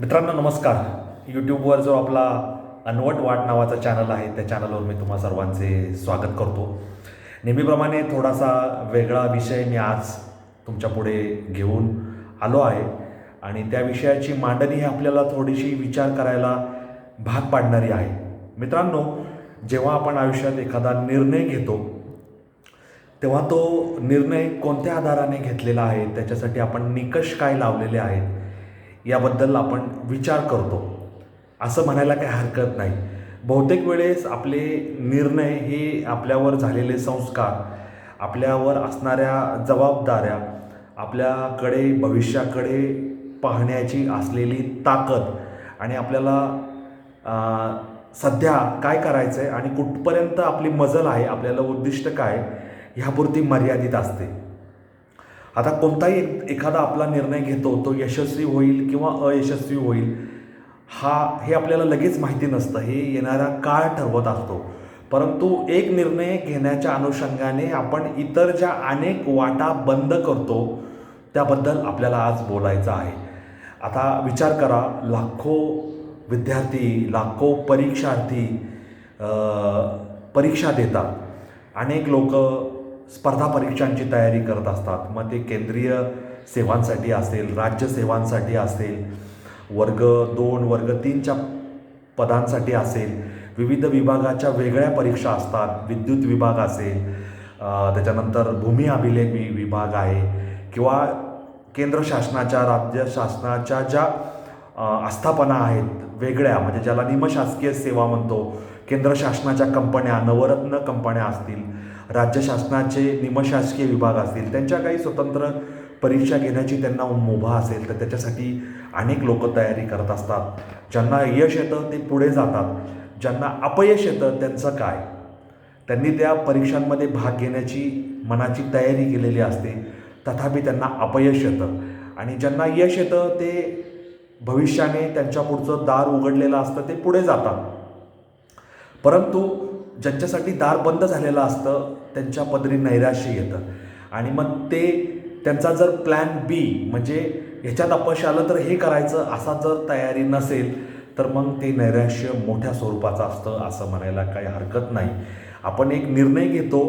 मित्रांनो नमस्कार. यूट्यूबवर जो आपला अनवट वाट नावाचा चॅनल आहे त्या चॅनलवर मी तुम्हा सर्वांचे स्वागत करतो. नेहमीप्रमाणे थोडासा वेगळा विषय मी आज तुमच्यापुढे घेऊन आलो आहे आणि त्या विषयाची मांडणी ही आपल्याला थोडीशी विचार करायला भाग पाडणारी आहे. मित्रांनो जेव्हा आपण आयुष्यात एखादा निर्णय घेतो तेव्हा तो निर्णय कोणत्या आधाराने घेतलेला आहे त्याच्यासाठी आपण निकष काय लावलेले आहेत याबद्दल आपण विचार करतो. असं म्हणायला काही हरकत नाही. बहुतेक वेळेस आपले निर्णय हे आपल्यावर झालेले संस्कार आपल्यावर असणाऱ्या जबाबदाऱ्या आपल्याकडे भविष्याकडे पाहण्याची असलेली ताकद आणि आपल्याला सध्या काय करायचं आहे आणि कुठपर्यंत आपली मजल आहे आपल्याला उद्दिष्ट काय ह्यापुरती मर्यादित असते. आता कोणताही एक- एखादा आपला निर्णय घेतो तो यशस्वी होईल किंवा अयशस्वी होईल हा हे आपल्याला लगेच माहिती नसतं. हे येणारा काळ ठरवत असतो. परंतु एक निर्णय घेण्याच्या अनुषंगाने आपण इतर ज्या अनेक वाटा बंद करतो त्याबद्दल आपल्याला आज बोलायचं आहे. आता विचार करा लाखो विद्यार्थी लाखो परीक्षार्थी परीक्षा देतात. अनेक लोक स्पर्धा परीक्षांची तयारी करत असतात. मग ते केंद्रीय सेवांसाठी असेल राज्य सेवांसाठी असेल वर्ग दोन वर्ग तीनच्या पदांसाठी असेल विविध विभागाच्या वेगळ्या परीक्षा असतात. विद्युत विभाग असेल त्याच्यानंतर भूमी अभिलेख विभाग आहे किंवा केंद्र शासनाच्या राज्य शासनाच्या ज्या आस्थापना आहेत वेगळ्या म्हणजे ज्याला निमशासकीय सेवा म्हणतो. केंद्र शासनाच्या कंपन्या नवरत्न कंपन्या असतील राज्य शासनाचे निमशासकीय विभाग असतील त्यांच्या काही स्वतंत्र परीक्षा घेण्याची त्यांना मुभा असेल तर त्याच्यासाठी अनेक लोक तयारी करत असतात. ज्यांना यश येतं ते पुढे जातात. ज्यांना अपयश येतं त्यांचं काय? त्यांनी त्या परीक्षांमध्ये भाग घेण्याची मनाची तयारी केलेली असते. तथापि त्यांना अपयश येतं. आणि ज्यांना यश येतं ते भविष्याने त्यांच्या पुढचं दार उघडलेलं असतं ते पुढे जातात. परंतु ज्यांच्यासाठी दार बंद झालेलं असतं त्यांच्या पदरी नैराश्य येतं. आणि मग ते त्यांचा जर प्लॅन बी म्हणजे ह्याच्यात अपयश आलं तर हे करायचं असा जर तयारी नसेल तर मग ते नैराश्य मोठ्या स्वरूपाचं असतं असं म्हणायला काही हरकत नाही. आपण एक निर्णय घेतो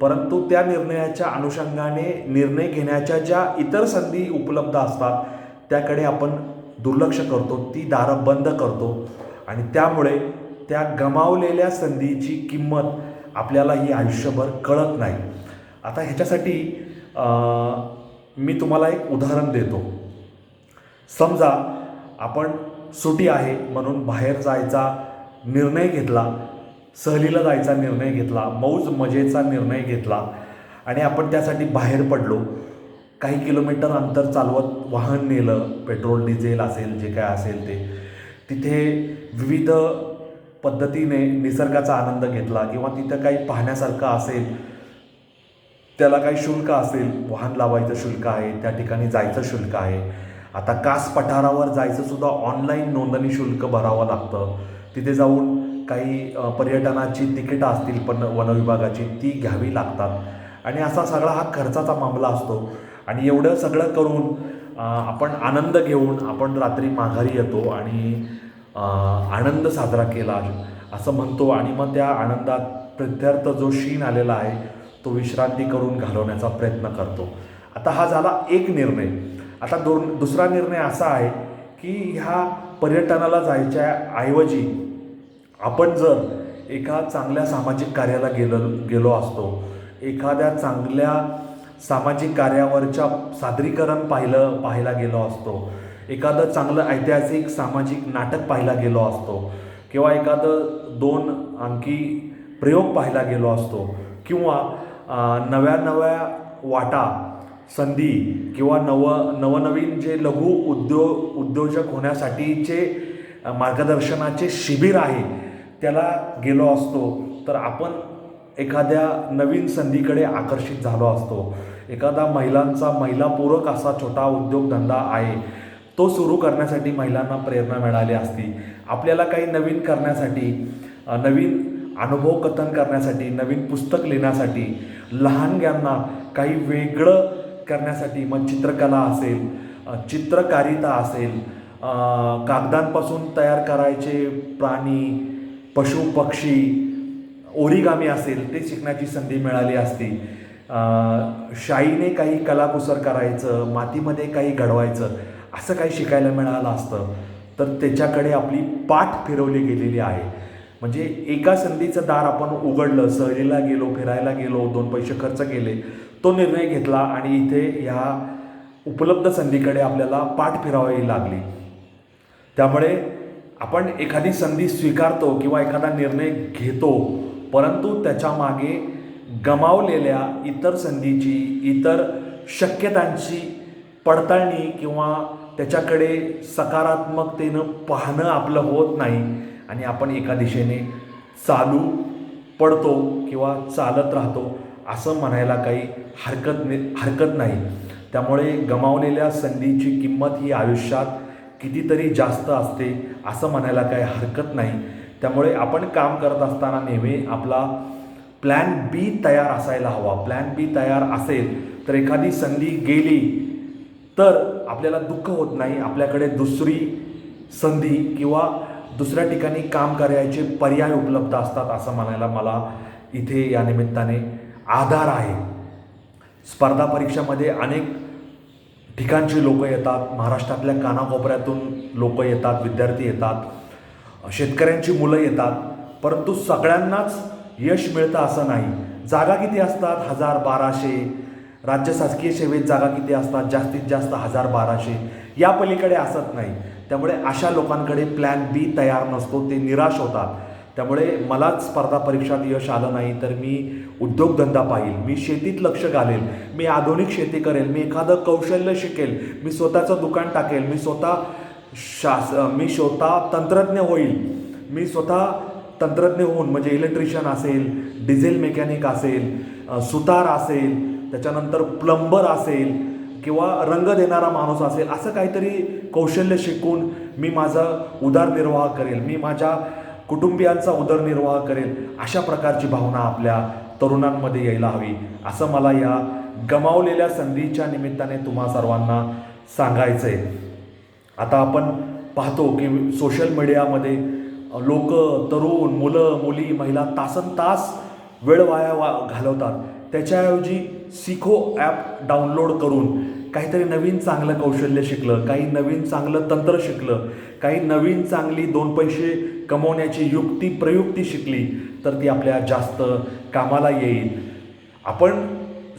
परंतु त्या निर्णयाच्या अनुषंगाने निर्णय घेण्याच्या ज्या इतर संधी उपलब्ध असतात त्याकडे आपण दुर्लक्ष करतो ती दारं बंद करतो. आणि त्यामुळे त्या गमावलेल्या संधीची किंमत आपल्याला ही आयुष्यभर कळत नाही. आता ह्याच्यासाठी मी तुम्हाला एक उदाहरण देतो. समजा आपण सुटी आहे म्हणून बाहेर जायचा निर्णय घेतला सहलीला जायचा निर्णय घेतला मौज मजेचा निर्णय घेतला आणि आपण त्यासाठी बाहेर पडलो. काही किलोमीटर अंतर चालवत वाहन नेलं पेट्रोल डिझेल असेल जे काय असेल ते. तिथे विविध पद्धतीने निसर्गाचा आनंद घेतला किंवा तिथं काही पाहण्यासारखं असेल त्याला काही शुल्क असेल वाहन लावायचं शुल्क आहे त्या ठिकाणी जायचं शुल्क आहे. आता कास पठारावर जायचं सुद्धा ऑनलाईन नोंदणी शुल्क भरावं लागतं. तिथे जाऊन काही पर्यटनाची तिकीटं असतील पण वनविभागाची ती घ्यावी लागतात. आणि असा सगळा हा खर्चाचा मामला असतो. आणि एवढं सगळं करून आपण आनंद घेऊन आपण रात्री माघारी येतो आणि आनंद साजरा केला असं म्हणतो आणि मग त्या आनंदात प्रत्यर्थ जो क्षीण आलेला आहे तो विश्रांती करून घालवण्याचा प्रयत्न करतो. आता हा झाला एक निर्णय. आता दोन दुसरा निर्णय असा आहे की ह्या पर्यटनाला जायच्या ऐवजी आपण जर एका चांगल्या सामाजिक कार्याला गेलो गेलो असतो एखाद्या चांगल्या सामाजिक कार्यावरच्या सादरीकरण पाहिलं पाहायला गेलो असतो एखादं चांगलं ऐतिहासिक सामाजिक नाटक पाहायला गेलो असतो किंवा एखादं दोन आणखी प्रयोग पाहायला गेलो असतो किंवा नव्या नव्या वाटा संधी किंवा नव नवनवीन जे लघु उद्योग उद्योजक होण्यासाठीचे मार्गदर्शनाचे शिबिर आहे त्याला गेलो असतो. तर आपण एखाद्या नवीन संधीकडे आकर्षित झालो असतो. एखादा महिलांचा महिलापूरक असा छोटा उद्योगधंदा आहे तो सुरू करण्यासाठी महिलांना प्रेरणा मिळाली असती. आपल्याला काही नवीन करण्यासाठी नवीन अनुभव कथन करण्यासाठी नवीन पुस्तक लिहिण्यासाठी लहानग्यांना काही वेगळं करण्यासाठी मग चित्रकला असेल चित्रकारिता असेल कागदांपासून तयार करायचे प्राणी पशु पक्षी ओरिगामी असेल ते शिकण्याची संधी मिळाली असती. शाईने काही कलाकुसर करायचं मातीमध्ये काही घडवायचं असं काही शिकायला मिळालं असतं तर त्याच्याकडे आपली पाठ फिरवली गेलेली आहे. म्हणजे एका संधीचं दार आपण उघडलं सहलीला गेलो फिरायला गेलो दोन पैसे खर्च केले तो निर्णय घेतला आणि इथे ह्या उपलब्ध संधीकडे आपल्याला पाठ फिरावी लागली. त्यामुळे आपण एखादी संधी स्वीकारतो किंवा एखादा निर्णय घेतो परंतु त्याच्यामागे गमावलेल्या इतर संधीची इतर शक्यतांची पडताळणी किंवा त्याच्याकडे सकारात्मकतेनं पाहणं आपलं होत नाही. आणि आपण एका दिशेने चालू पडतो किंवा चालत राहतो असं म्हणायला काही हरकत ने हरकत नाही. त्यामुळे गमावलेल्या संधीची किंमत ही आयुष्यात कितीतरी जास्त असते असं म्हणायला काही हरकत नाही. त्यामुळे आपण काम करत असताना नेहमी आपला प्लॅन बी तयार असायला हवा. प्लॅन बी तयार असेल तर एखादी संधी गेली तर आपल्याला दुःख होत नाही. आपल्याकडे दुसरी संधी किंवा दुसऱ्या ठिकाणी काम करायचे पर्याय उपलब्ध असतात असं म्हणायला मला इथे या निमित्ताने आधार आहे. स्पर्धा परीक्षामध्ये अनेक ठिकाणची लोक येतात. महाराष्ट्रातल्या कानाकोपऱ्यातून लोक येतात विद्यार्थी येतात. शेतकऱ्यांची मुलं येतात. परंतु सगळ्यांनाच यश मिळतं असं नाही. जागा किती असतात? हजार बाराशे राज्य शासकीय सेवेत जागा किती असतात? जास्तीत जास्त हजार बाराशे. या पलीकडे असत नाही. त्यामुळे अशा लोकांकडे प्लॅन बी तयार नसतो ते निराश होतात. त्यामुळे मलाच स्पर्धा परीक्षात यश आलं नाही तर मी उद्योगधंदा पाहील. मी शेतीत लक्ष घालेल. मी आधुनिक शेती करेल. मी एखादं कौशल्य शिकेल. मी स्वतःचं दुकान टाकेल. मी स्वतः शास मी स्वतः तंत्रज्ञ होईल. मी स्वतः तंत्रज्ञ होऊन म्हणजे इलेक्ट्रिशियन असेल डिझेल मेकॅनिक असेल सुतार असेल त्याच्यानंतर प्लंबर असेल किंवा रंग देणारा माणूस असेल असं काहीतरी कौशल्य शिकून मी माझा उदरनिर्वाह करेल मी माझ्या कुटुंबियांचा उदरनिर्वाह करेल अशा प्रकारची भावना आपल्या तरुणांमध्ये यायला हवी असं मला या गमावलेल्या संधीच्या निमित्ताने तुम्हा सर्वांना सांगायचं आहे आता आपण पाहतो की सोशल मीडियामध्ये लोक तरुण मुलं मुली महिला तासन तास वेळ वाया वा घालवतात. त्याच्याऐवजी सिखो ॲप डाउनलोड करून काहीतरी नवीन चांगलं कौशल्य शिकलं काही नवीन चांगलं तंत्र शिकलं काही नवीन चांगली दोन पैसे कमवण्याची युक्ती प्रयुक्ती शिकली तर ती आपल्या जास्त कामाला येईल. आपण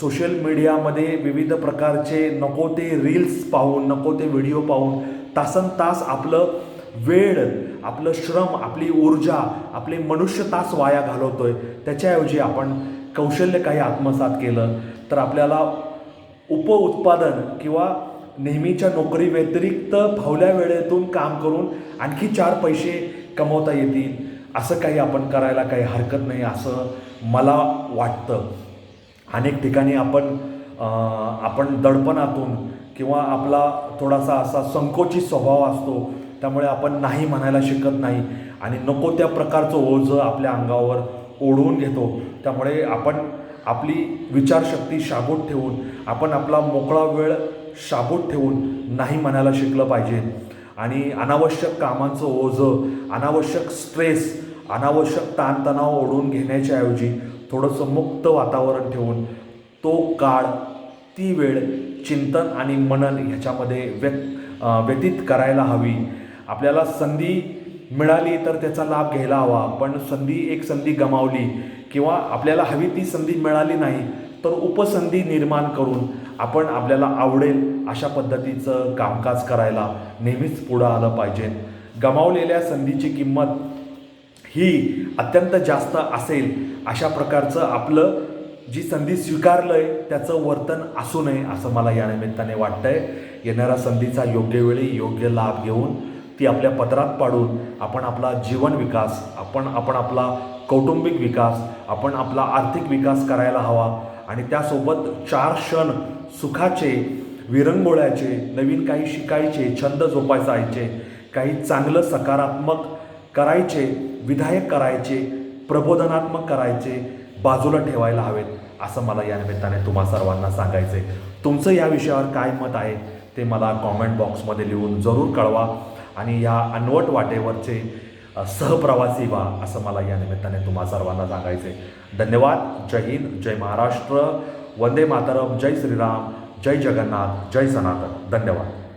सोशल मीडियामध्ये विविध प्रकारचे नको ते रील्स पाहून नको ते व्हिडिओ पाहून तासन तास आपलं वेळ आपलं श्रम आपली ऊर्जा आपले मनुष्य तास वाया घालवतोय. त्याच्याऐवजी आपण कौशल्य काही आत्मसात केलं तर आपल्याला उपउत्पादन किंवा नेहमीच्या नोकरी व्यतिरिक्त फावल्या वेळेतून काम करून आणखी चार पैसे कमवता येतील असं काही आपण करायला काही हरकत नाही असं मला वाटतं. अनेक ठिकाणी आपण आपण दडपणातून किंवा आपला थोडासा असा संकोचित स्वभाव असतो त्यामुळे आपण नाही म्हणायला शिकत नाही आणि नको त्या प्रकारचं ओझं आपल्या अंगावर ओढवून घेतो. त्यामुळे आपण आपली विचारशक्ती शाबूत ठेवून आपण आपला मोकळा वेळ शाबूत ठेवून नाही म्हणायला शिकलं पाहिजे. आणि अनावश्यक कामांचं ओझं अनावश्यक स्ट्रेस अनावश्यक ताणतणाव ओढून घेण्याच्या ऐवजी थोडंसं मुक्त वातावरण ठेवून तो काळ ती वेळ चिंतन आणि मनन ह्याच्यामध्ये व्यत व्यतीत करायला हवी. आपल्याला संधी मिळाली तर त्याचा लाभ घ्यायला हवा पण संधी एक संधी गमावली किंवा आपल्याला हवी ती संधी मिळाली नाही तर उपसंधी निर्माण करून आपण आपल्याला आवडेल अशा पद्धतीचं कामकाज करायला नेहमीच पुढं आलं पाहिजे. गमावलेल्या संधीची किंमत ही अत्यंत जास्त असेल अशा प्रकारचं आपलं जी संधी स्वीकारलं आहे त्याचं वर्तन असू नये असं मला या निमित्ताने वाटतंय. येणाऱ्या संधीचा योग्य वेळी योग्य लाभ घेऊन ती आपल्या पदरात पाडून आपण आपला जीवन विकास आपण आपण आपला कौटुंबिक विकास आपण आपला आर्थिक विकास करायला हवा. आणि त्यासोबत चार क्षण सुखाचे विरंगोळ्याचे नवीन काही शिकायचे छंद जोपासायचे काही चांगलं सकारात्मक करायचे विधायक करायचे प्रबोधनात्मक करायचे बाजूला ठेवायला हवेत असं मला या निमित्ताने तुम्हा सर्वांना सांगायचं आहे तुमचं या विषयावर काय मत आहे ते मला कॉमेंट बॉक्समध्ये लिहून जरूर कळवा. आणि या अनवट वाटेवरचे सहप्रवासी व्हा असं मला या निमित्ताने तुम्हा सर्वांना सांगायचे धन्यवाद. जय हिंद जय महाराष्ट्र. वंदे मातरम. जय श्रीराम. जय जगन्नाथ. जय सनातन. धन्यवाद.